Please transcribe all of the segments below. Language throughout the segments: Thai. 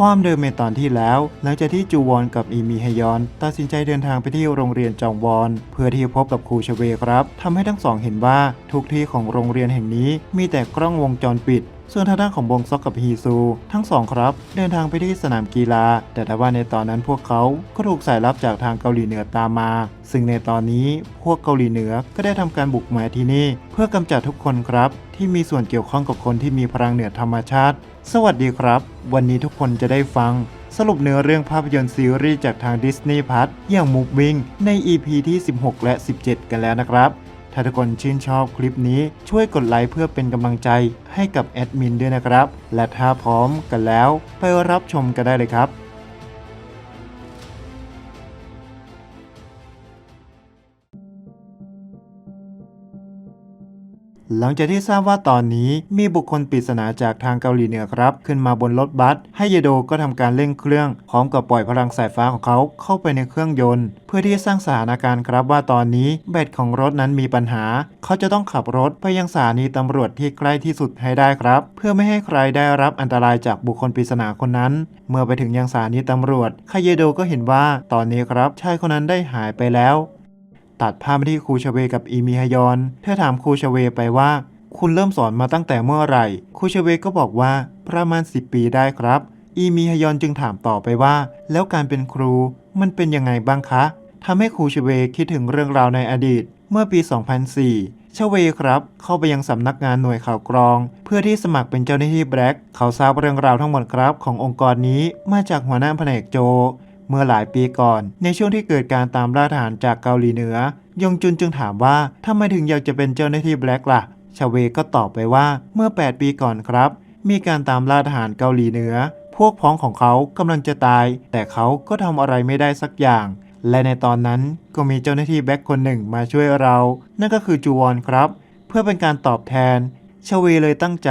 ความเดิมในตอนที่แล้ว หลังจากที่จูวอนกับอีมีฮยอนตัดสินใจเดินทางไปที่โรงเรียนจองวอน เพื่อที่จะพบกับครูชเวครับทำให้ทั้งสองเห็นว่าทุกที่ของโรงเรียนแห่งนี้มีแต่กล้องวงจรปิด ส่วนทางด้านของบงซอกกับฮีซู ทั้งสองครับ เดินทางไปที่สนามกีฬา แต่ทว่าในตอนนั้นพวกเขาก็ถูกสายลับจากทางเกาหลีเหนือตามมา ซึ่งในตอนนี้พวกเกาหลีเหนือก็ได้ทำการบุกมาที่นี่ เพื่อกำจัดทุกคนครับ ที่มีส่วนเกี่ยวข้องกับคนที่มีพลังเหนือธรรมชาติ สวัสดีครับ วันนี้ทุกคนจะได้ฟังสรุปเนื้อเรื่องภาพยนตร์ซีรีส์จากทางดิสนีย์พัทอย่าง Moving ใน EP ที่ 16 และ 17 กันแล้วนะครับ ถ้าทุกคนชื่นชอบคลิปนี้ช่วยกดไลค์เพื่อเป็นกำลังใจให้กับแอดมินด้วยนะครับ และถ้าพร้อมกันแล้ว ไปรับชมกันได้เลยครับ หลังจากที่ทราบว่าตอนนี้มีบุคคลปริศนาจากทางเกาหลีเหนือครับ ขึ้นมาบนรถบัสให้เยโดก็ทำการเร่งเครื่อง พร้อมกับปล่อยพลังสายฟ้าของเขาเข้าไปในเครื่องยนต์ เพื่อที่จะสร้างสถานการณ์ครับว่าตอนนี้แบตของรถนั้นมีปัญหา เขาจะต้องขับรถไปยังสถานีตำรวจที่ใกล้ที่สุดให้ได้ครับ เพื่อไม่ให้ใครได้รับอันตรายจากบุคคลปริศนาคนนั้น เมื่อไปถึงยังสถานีตำรวจคาเยโดก็เห็นว่าตอนนี้ครับชายคนนั้นได้หายไปแล้ว ตัดภาพมาที่ครูชเวกับอีมีฮยอน เธอถามครูชเวไปว่า คุณเริ่มสอนมาตั้งแต่เมื่อไหร่ ครูชเวก็บอกว่าประมาณ 10 ปีได้ครับ อีมีฮยอนจึงถามต่อไปว่า แล้วการเป็นครูมันเป็นยังไงบ้างคะทำให้ครูชเวคิดถึงเรื่องราวในอดีต เมื่อปี 2004 ชเวครับ เข้าไปยังสำนักงานหน่วยข่าวกรอง เพื่อที่สมัครเป็นเจ้าหน้าที่แบล็กเขาทราบเรื่องราวทั้งหมดครับ ขององค์กรนี้มาจากหัวหน้าแผนกโจ เมื่อหลายปีก่อน ในช่วงที่เกิดการตามล่าทหารจากเกาหลีเหนือยงจุนจึงถามว่าทำไมถึงอยากจะเป็นเจ้าหน้าที่แบล็กล่ะ ชเวก็ตอบไปว่าเมื่อ 8 ปีก่อนครับ มีการตามล่าทหารเกาหลีเหนือ พวกพ้องของเขากำลังจะตาย แต่เขาก็ทำอะไรไม่ได้สักอย่าง และในตอนนั้นก็มีเจ้าหน้าที่แบ็คคนหนึ่งมาช่วยเรา นั่นก็คือจูวอนครับ เพื่อเป็นการตอบแทนชเวเลยตั้งใจ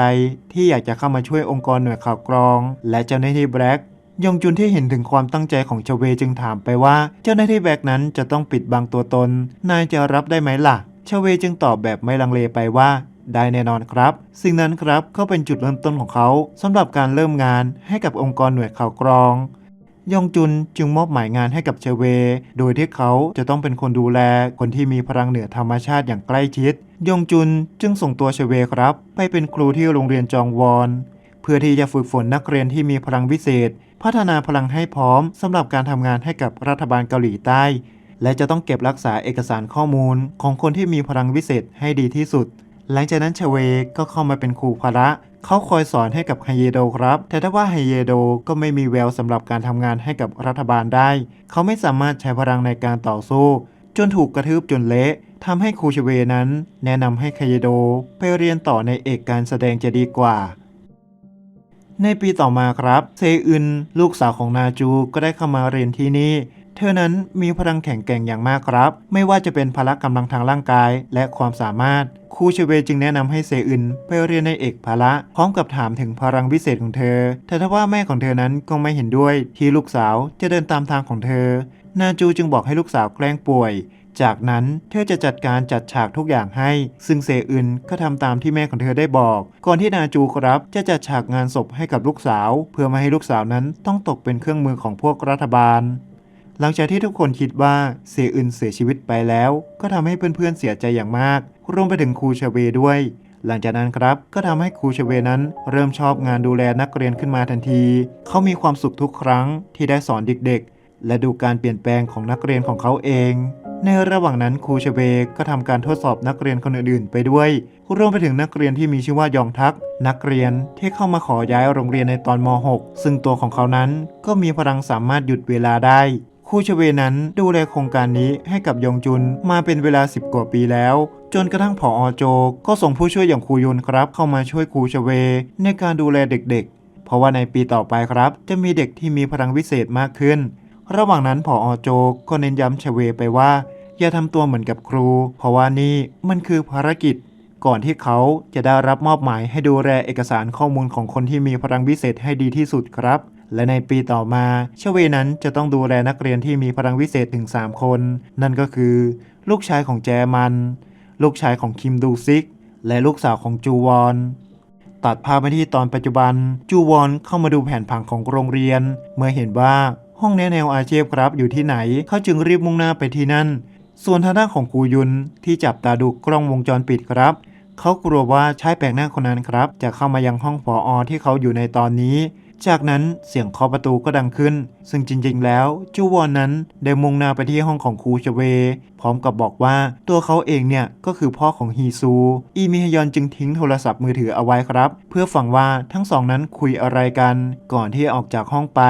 ที่อยากจะเข้ามาช่วยองค์กรหน่วยข่าวกรอง และเจ้าหน้าที่แบล็ก ยงจุนที่เห็นถึงความตั้งใจของชเวจึงถามไปว่า เจ้าหน้าที่แบกนั้นจะต้องปิดบังตัวตน นายจะรับได้ไหมล่ะ ชเวจึงตอบแบบไม่ลังเลไปว่า ได้แน่นอนครับ สิ่งนั้นครับก็เป็นจุดเริ่มต้นของเขาสำหรับการเริ่มงานให้กับองค์กรหน่วยข่าวกรองยองจุนจึงมอบหมายงานให้กับเชเว โดยที่เขาจะต้องเป็นคนดูแลคนที่มีพลังเหนือธรรมชาติอย่างใกล้ชิด ยองจุนจึงส่งตัวเชเวครับ ไปเป็นครูที่โรงเรียนจองวอน เพื่อที่จะฝึกฝนนักเรียนที่มีพลังวิเศษ พัฒนาพลังให้พร้อมสำหรับการทำงานให้กับรัฐบาลเกาหลีใต้ และจะต้องเก็บรักษาเอกสารข้อมูลของคนที่มีพลังวิเศษให้ดีที่สุด หลังจากนั้นชเวก็เข้ามาเป็นครูพละเขาคอยสอนให้กับไฮเยโดครับ แต่ถ้าว่าไฮเยโดก็ไม่มีแววสำหรับการทำงานให้กับรัฐบาลได้ เขาไม่สามารถใช้พลังในการต่อสู้ จนถูกกระทืบจนเละทำให้ครูชเวนั้น แนะนำให้ไฮเยโดไปเรียนต่อในเอกการแสดงจะดีกว่า ในปีต่อมาครับ เซอึน ลูกสาวของนาจูก็ได้เข้ามาเรียนที่นี่ เธอนั้นมีพลังแข็งแกร่งอย่างมากครับ ไม่ว่าจะเป็นพละกำลังทางร่างกายและความสามารถครูเชเวจึงแนะนำให้เซอึนไปเรียนในเอกพละ พร้อมกับถามถึงพลังวิเศษของเธอ แต่ถ้าว่าแม่ของเธอนั้นก็ไม่เห็นด้วยที่ลูกสาวจะเดินตามทางของเธอ นาจูจึงบอกให้ลูกสาวแกล้งป่วย จากนั้นเธอจะจัดการจัดฉากทุกอย่างให้ ซึ่งเซอึนก็ทำตามที่แม่ของเธอได้บอก ก่อนที่นาจูครับจะจัดฉากงานศพให้กับลูกสาว เพื่อไม่ให้ลูกสาวนั้นต้องตกเป็นเครื่องมือของพวกรัฐบาล หลังจากที่ทุกคนคิดว่าเซอึนเสียชีวิตไปแล้ว ก็ทำให้เพื่อนๆเสียใจอย่างมาก รวมไปถึงครูชเวด้วยหลังจากนั้นครับก็ทำให้ครูชเวนั้น เริ่มชอบงานดูแลนักเรียนขึ้นมาทันที เขามีความสุขทุกครั้งที่ได้สอนเด็กๆ และดูการเปลี่ยนแปลงของนักเรียนของเขาเอง ในระหว่างนั้นครูชเวก็ทำการทดสอบนักเรียนคนอื่นๆไปด้วยรวมไปถึงนักเรียนที่มีชื่อว่ายองทัก นักเรียนที่เข้ามาขอย้ายโรงเรียนในตอนม .6 ซึ่งตัวของเขานั้นก็มีพลังสามารถหยุดเวลาได้ครูชเวนั้นดูแลโครงการนี้ให้กับยองจุนมาเป็นเวลา 10 กว่าปีแล้ว จนกระทั่งผออโจ ก็ส่งผู้ช่วยอย่างครูยุนครับ เข้ามาช่วยครูชเว ในการดูแลเด็กๆ เพราะว่าในปีต่อไปครับ จะมีเด็กที่มีพลังวิเศษมากขึ้น ระหว่างนั้นผออโจก็เน้นย้ำชเวไปว่า อย่าทำตัวเหมือนกับครู เพราะว่านี่มันคือภารกิจ ก่อนที่เขาจะได้รับมอบหมายให้ดูแลเอกสารข้อมูลของคนที่มีพลังวิเศษให้ดีที่สุดครับ และในปีต่อมาชเวนั้นจะต้องดูแลนักเรียนที่มีพลังวิเศษถึง 3 คน นั่นก็คือ ลูกชายของแจมัน ลูกชายของคิมดูซิก และลูกสาวของจูวอนตัดภาพไปที่ตอนปัจจุบัน จูวอนเข้ามาดูแผนผังของโรงเรียน เมื่อเห็นว่า ห้องแนะแนวอาชีพครับอยู่ที่ไหน เขาจึงรีบมุ่งหน้าไปที่นั่น ส่วนทางด้านของครูยุนที่จับตาดูกล้องวงจรปิดครับ เขากลัวว่าชายแปลกหน้าคนนั้นครับ จะเข้ามายังห้องผออที่เขาอยู่ในตอนนี้ จากนั้นเสียงเคาะประตูก็ดังขึ้น ซึ่งจริงๆ แล้วจูวอนนั้นได้มุ่งหน้าไปที่ห้องของครูชเว พร้อมกับบอกว่าตัวเขาเองเนี่ยก็คือพ่อของฮีซู อีมิฮยอนจึงทิ้งโทรศัพท์มือถือเอาไว้ครับ เพื่อฟังว่าทั้งสองนั้นคุยอะไรกัน ก่อนที่ออกจากห้องไป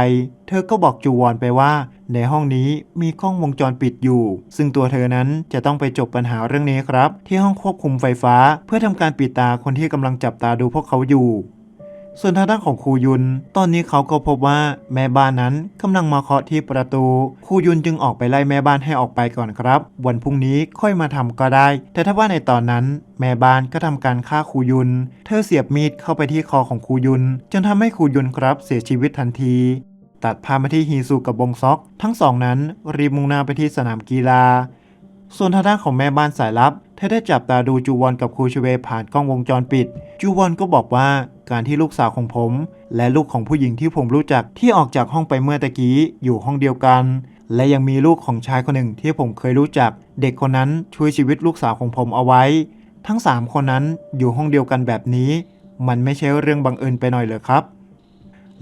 เธอก็บอกจูวอนไปว่าในห้องนี้มีกล้องวงจรปิดอยู่ ซึ่งตัวเธอนั้นจะต้องไปจบปัญหาเรื่องนี้ครับ ที่ห้องควบคุมไฟฟ้า เพื่อทำการปิดตาคนที่กำลังจับตาดูพวกเขาอยู่ ส่วนทางด้านของครูยุน ตอนนี้เขาก็พบว่าแม่บ้านนั้นกำลังมาเคาะที่ประตู ครูยุนจึงออกไปไล่แม่บ้านให้ออกไปก่อนครับ วันพรุ่งนี้ค่อยมาทำก็ได้ แต่ถ้าว่าในตอนนั้นแม่บ้านก็ทำการฆ่าครูยุน เธอเสียบมีดเข้าไปที่คอของครูยุน จนทำให้ครูยุนครับเสียชีวิตทันทีตัดภามาที่ฮีซูกับบงซอก ทั้งสองนั้นรีบมุ่งหน้าไปที่สนามกีฬา ส่วนทางด้านของแม่บ้านสายลับ เธอได้จับตาดูจูวอนกับครูชเวผ่านกล้องวงจรปิด จูวอนก็บอกว่าการที่ลูกสาวของผม และลูกของผู้หญิงที่ผมรู้จักที่ออกจากห้องไปเมื่อตะกี้อยู่ห้องเดียวกัน และยังมีลูกของชายคนหนึ่งที่ผมเคยรู้จัก เด็กคนนั้นช่วยชีวิตลูกสาวของผมเอาไว้ ทั้งสามคนนั้นอยู่ห้องเดียวกันแบบนี้ มันไม่ใช่เรื่องบังเอิญไปหน่อยเหรอครับ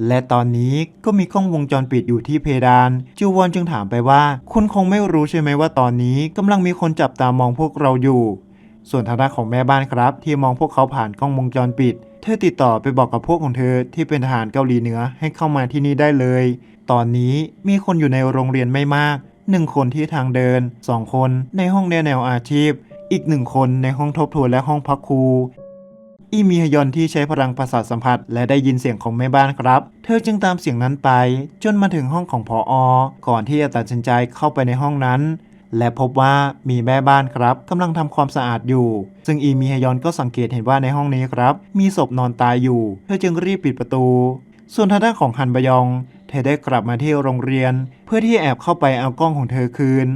และตอนนี้ก็มีกล้องวงจรปิดอยู่ที่เพดานจูวอนจึงถามไปว่า คุณคงไม่รู้ใช่ไหมว่าตอนนี้กำลังมีคนจับตามองพวกเราอยู่ ส่วนทางด้านของแม่บ้านครับ ที่มองพวกเขาผ่านกล้องวงจรปิด เธอติดต่อไปบอกกับพวกของเธอที่เป็นทหารเกาหลีเหนือให้เข้ามาที่นี่ได้เลย ตอนนี้มีคนอยู่ในโรงเรียนไม่มากหนึ่งคนที่ทางเดินสองคนในห้องแนวอาชีพ อีกหนึ่งคนในห้องทบทวนและห้องพักครู อีมีฮยอนที่ใช้พลังประสาทสัมผัส และได้ยินเสียงของแม่บ้านครับ เธอจึงตามเสียงนั้นไป จนมาถึงห้องของพออก่อนที่จะตัดสินใจเข้าไปในห้องนั้น และพบว่ามีแม่บ้านครับกำลังทำความสะอาดอยู่ ซึ่งอีมีฮยอนก็สังเกตเห็นว่าในห้องนี้ครับ มีศพนอนตายอยู่ เธอจึงรีบปิดประตู ส่วนทางด้านของฮันบยอง เธอได้กลับมาที่โรงเรียน เพื่อที่แอบเข้าไปเอากล้องของเธอคืน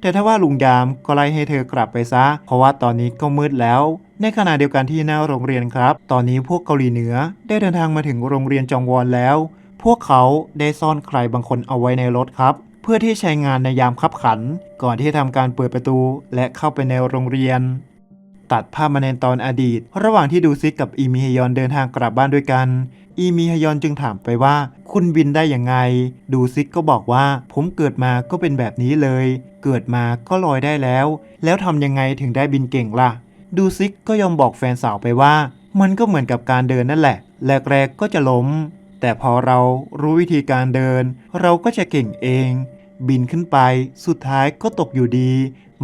แต่ถ้าว่าลุงยามก็ไล่ให้เธอกลับไปซะ เพราะว่าตอนนี้ก็มืดแล้ว ในขณะเดียวกันที่หน้าโรงเรียนครับ ตอนนี้พวกเกาหลีเหนือได้เดินทางมาถึงโรงเรียนจองวอนแล้ว พวกเขาได้ซ่อนใครบางคนเอาไว้ในรถครับ เพื่อที่ใช้งานในยามคับขัน ก่อนที่จะทำการเปิดประตูและเข้าไปในโรงเรียน ตัดภาพมาในตอนอดีต ระหว่างที่ดูซิกกับอีมีฮยอนเดินทางกลับบ้านด้วยกัน อีมีฮยอนจึงถามไปว่า คุณบินได้ยังไง ดูซิกก็บอกว่า ผมเกิดมาก็เป็นแบบนี้เลย เกิดมาก็ลอยได้แล้ว แล้วทำยังไงถึงได้บินเก่งล่ะ ดูซิกก็ยอมบอกแฟนสาวไปว่า มันก็เหมือนกับการเดินนั่นแหละแรกๆก็จะล้ม แต่พอเรารู้วิธีการเดิน เราก็จะเก่งเอง บินขึ้นไป สุดท้ายก็ตกอยู่ดี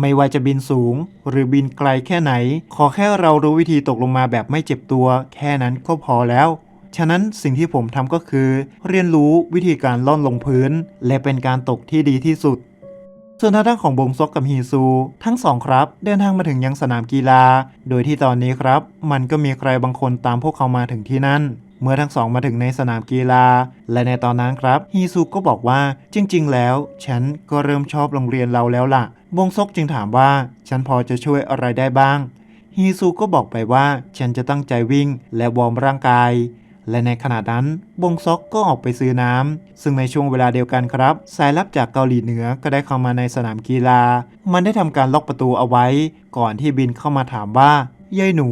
ไม่ว่าจะบินสูง หรือบินไกลแค่ไหน ขอแค่เรารู้วิธีตกลงมาแบบไม่เจ็บตัว แค่นั้นก็พอแล้วฉะนั้นสิ่งที่ผมทำก็คือ เรียนรู้วิธีการล่อนลงพื้น และเป็นการตกที่ดีที่สุด ส่วนทางด้านของบงซอกกับฮีซู ทั้งสองครับ เดินทางมาถึงยังสนามกีฬา โดยที่ตอนนี้ครับ มันก็มีใครบางคนตามพวกเขามาถึงที่นั่น เมื่อทั้งสองมาถึงในสนามกีฬา และในตอนนั้นครับฮีซูก็บอกว่าจริง ๆ แล้ว ฉันก็เริ่มชอบโรงเรียนเราแล้วล่ะ บงซอกจึงถามว่า ฉันพอจะช่วยอะไรได้บ้างฮีซูก็บอกไปว่าฉันจะตั้งใจวิ่งและวอร์มร่างกาย และในขณะนั้นบงซอกก็ออกไปซื้อน้ำซึ่งในช่วงเวลาเดียวกันครับ สายลับจากเกาหลีเหนือก็ได้เข้ามาในสนามกีฬา มันได้ทำการล็อกประตูเอาไว้ ก่อนที่บินเข้ามาถามว่ายายหนู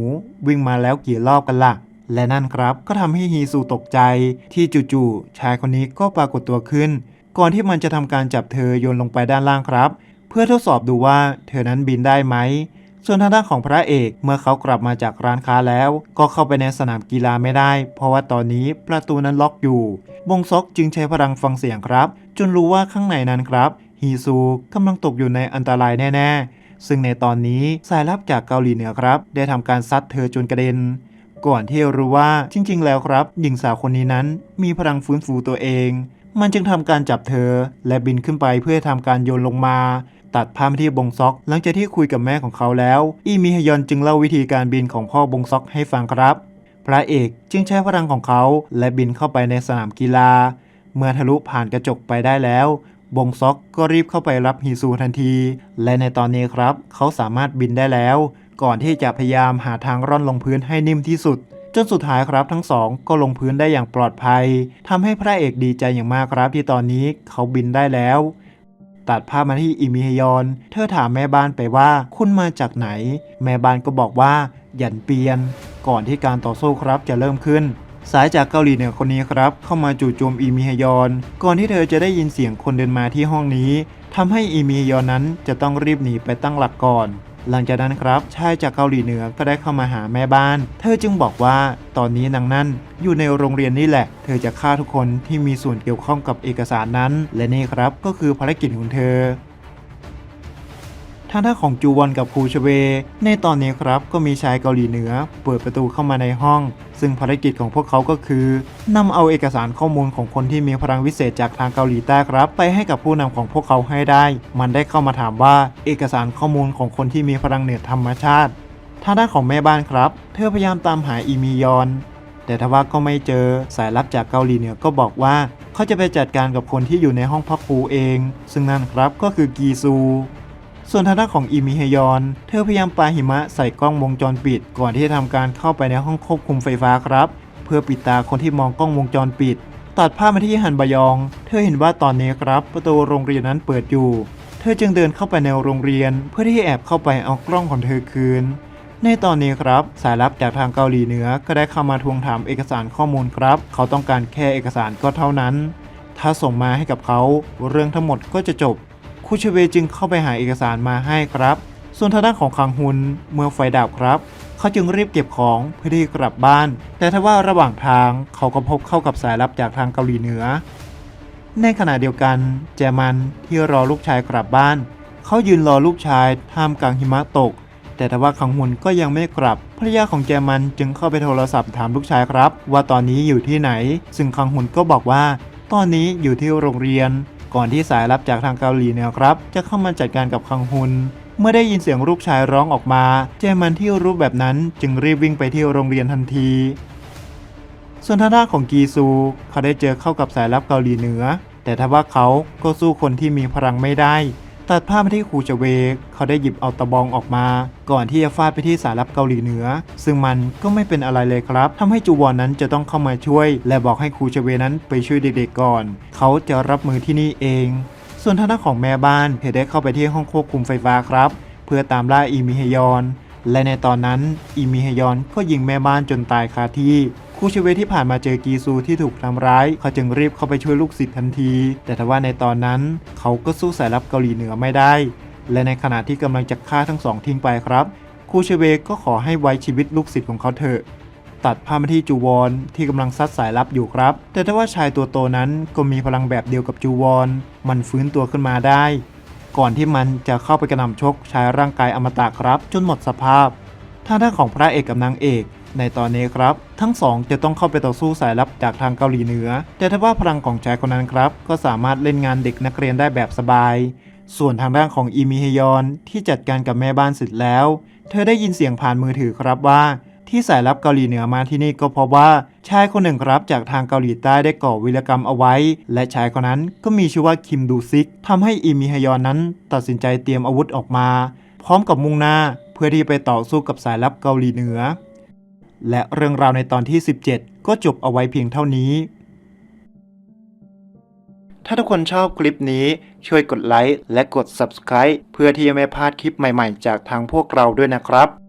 วิ่งมาแล้วกี่รอบกันล่ะ และนั่นครับก็ทำให้ฮีซูตกใจ ที่จู่ๆชายคนนี้ก็ปรากฏตัวขึ้น ก่อนที่มันจะทำการจับเธอโยนลงไปด้านล่างครับ เพื่อทดสอบดูว่าเธอนั้นบินได้ไหม ส่วนทางด้านของพระเอกเมื่อเขากลับมาจากร้านค้าแล้ว ก็เข้าไปในสนามกีฬาไม่ได้ เพราะว่าตอนนี้ประตูนั้นล็อกอยู่ บงซอกจึงใช้พลังฟังเสียงครับ จนรู้ว่าข้างในนั้นครับฮีซูกำลังตกอยู่ในอันตรายแน่ๆ ซึ่งในตอนนี้สายลับจากเกาหลีเหนือครับ ได้ทำการซัดเธอจนกระเด็น ก่อนที่จะรู้ว่าจริง ๆ แล้วครับ หญิงสาวคนนี้นั้นมีพลังฟื้นฟูตัวเอง มันจึงทำการจับเธอ และบินขึ้นไปเพื่อทำการโยนลงมา ตัดภาพที่บงซอก หลังจากที่คุยกับแม่ของเขาแล้ว อีมิฮยอนจึงเล่าวิธีการบินของพ่อบงซอกให้ฟังครับ พระเอกจึงใช้พลังของเขาและบินเข้าไปในสนามกีฬา เมื่อทะลุผ่านกระจกไปได้แล้วบงซอกก็รีบเข้าไปรับฮีซูทันที และในตอนนี้ครับ เขาสามารถบินได้แล้ว ก่อนที่จะพยายามหาทางร่อนลงพื้นให้นิ่มที่สุดจจนสุดท้ายครับทั้งสองก็ลงพื้นได้อย่างปลอดภัยทำให้พระเอกดีใจอย่างมากครับที่ตอนนี้เขาบินได้แล้ว ตัดภาพมาที่อิมิฮยอน เธอถามแม่บ้านไปว่าคุณมาจากไหน แม่บ้านก็บอกว่าหยันเปียน ก่อนที่การต่อสู้ครับจะเริ่มขึ้น สายจากเกาหลีเหนือคนนี้ครับ เข้ามาจู่โจมอิมิฮยอน ก่อนที่เธอจะได้ยินเสียงคนเดินมาที่ห้องนี้ทำให้อิมิฮยอนนั้นจะต้องรีบหนีไปตั้งหลักก่อน หลังจากนั้นครับชายจากเกาหลีเหนือก็ได้เข้ามาหาแม่บ้าน เธอจึงบอกว่าตอนนี้นางนั่นอยู่ในโรงเรียนนี่แหละ เธอจะฆ่าทุกคนที่มีส่วนเกี่ยวข้องกับเอกสารนั้น และนี่ครับก็คือภารกิจของเธอางด้านของจูวอนกับคูชเว ในตอนนี้ครับก็มีชายเกาหลีเหนือ เปิดประตูเข้ามาในห้อง ซึ่งภารกิจของพวกเขาก็คือนำเอาเอกสารข้อมูลของคนที่มีพลังวิเศษจากทางเกาหลีใต้ครับ ไปให้กับผู้นำของพวกเขาให้ได้ มันได้เข้ามาถามว่าเอกสารข้อมูลของคนที่มีพลังเหนือธรรมชาติทางด้านของแม่บ้านครับ เธอพยายามตามหาอีมียอน แต่ทว่าก็ไม่เจอสายลับจากเกาหลีเหนือก็บอกว่า เขาจะไปจัดการกับคนที่อยู่ในห้องพักครูเอง ซึ่งนั่นครับก็คือกีซู ส่วนทางด้านของอิมิฮยอน เธอพยายามปาหิมะใส่กล้องวงจรปิด ก่อนที่จะทำการเข้าไปในห้องควบคุมไฟฟ้าครับ เพื่อปิดตาคนที่มองกล้องวงจรปิด ตัดภาพมาที่ฮันบยอง เธอเห็นว่าตอนนี้ครับ ประตูโรงเรียนนั้นเปิดอยู่ เธอจึงเดินเข้าไปในโรงเรียน เพื่อที่จะแอบเข้าไปเอากล้องของเธอคืน ในตอนนี้ครับ สายลับจากทางเกาหลีเหนือก็ได้เข้ามาทวงถามเอกสารข้อมูลครับ เขาต้องการแค่เอกสารก็เท่านั้น ถ้าส่งมาให้กับเขา เรื่องทั้งหมดก็จะจบ คูเชเวจึงเข้าไปหาเอกสารมาให้ครับ ส่วนทางด้านของคังฮุนเมื่อไฟดับครับ เขาจึงรีบเก็บของเพื่อที่จะกลับบ้าน แต่ถ้าว่าระหว่างทางเขาก็พบเข้ากับสายลับจากทางเกาหลีเหนือ ในขณะเดียวกันแจมันที่รอลูกชายกลับบ้าน เขายืนรอลูกชายท่ามกลางหิมะตก แต่ทว่าคังฮุนก็ยังไม่กลับภรรยาของแจมันจึงเข้าไปโทรศัพท์ถามลูกชายครับ ว่าตอนนี้อยู่ที่ไหน ซึ่งคังฮุนก็บอกว่า ตอนนี้อยู่ที่โรงเรียน ก่อนที่สายลับจากทางเกาหลีเหนือครับ จะเข้ามาจัดการกับคังฮุน เมื่อได้ยินเสียงลูกชายร้องออกมา เจมันที่รู้แบบนั้นจึงรีบวิ่งไปที่โรงเรียนทันที ส่วนทางด้านของกีซู เขาได้เจอเข้ากับสายลับเกาหลีเหนือ แต่ทว่าเขาก็สู้คนที่มีพลังไม่ได้ ตัดภาพมาที่คูเจเวก เขาได้หยิบเอาตะบองออกมา ก่อนที่จะฟาดไปที่สายลับเกาหลีเหนือ ซึ่งมันก็ไม่เป็นอะไรเลยครับทำให้จูวอนนั้นจะต้องเข้ามาช่วย และบอกให้คูเจเวนั้นไปช่วยเด็กๆก่อน เขาจะรับมือที่นี่เอง ส่วนทางด้านของแม่บ้านเธอได้เข้าไปที่ห้องควบคุมไฟฟ้าครับ เพื่อตามล่าอีมิฮยอน และในตอนนั้นอีมิฮยอนก็ยิงแม่บ้านจนตายคาที่ ครูชเวที่ผ่านมาเจอกีซูที่ถูกทำร้าย เขาจึงรีบเข้าไปช่วยลูกศิษย์ทันที แต่ทว่าในตอนนั้นเขาก็สู้สายลับเกาหลีเหนือไม่ได้ และในขณะที่กำลังจะฆ่าทั้งสองทิ้งไปครับครูชเวก็ขอให้ไว้ชีวิตลูกศิษย์ของเขาเถอะตัดภาพมาที่จูวอนที่กำลังซัดสายลับอยู่ครับ แต่ถ้าว่าชายตัวโตนั้นก็มีพลังแบบเดียวกับจูวอน มันฟื้นตัวขึ้นมาได้ ก่อนที่มันจะเข้าไปกระหน่ำชกชายร่างกายอมตะครับ จนหมดสภาพท่างด้านของพระเอกกับนางเอก ในตอนนี้ครับ ทั้งสองจะต้องเข้าไปต่อสู้สายลับจากทางเกาหลีเหนือ แต่ถ้าว่าพลังของชายคนนั้นครับ ก็สามารถเล่นงานเด็กนักเรียนได้แบบสบาย ส่วนทางด้านของอีมิฮยอนที่จัดการกับแม่บ้านเสร็จแล้ว เธอได้ยินเสียงผ่านมือถือครับว่า ที่สายลับเกาหลีเหนือมาที่นี่ก็เพราะว่าชายคนหนึ่งครับจากทางเกาหลีใต้ได้ก่อวิรกรรมเอาไว้ และชายคนนั้นก็มีชื่อว่าคิมดูซิกทำให้อิมิฮยอนนั้น ตัดสินใจเตรียมอาวุธออกมา พร้อมกับมุ่งหน้าเพื่อที่ไปต่อสู้กับสายลับเกาหลีเหนือ และเรื่องราวในตอนที่ 17 ก็จบเอาไว้เพียงเท่านี้ ถ้าทุกคนชอบคลิปนี้ช่วยกดไลค์และกด Subscribe เพื่อที่จะไม่พลาดคลิปใหม่ๆ จากทางพวกเราด้วยนะครับ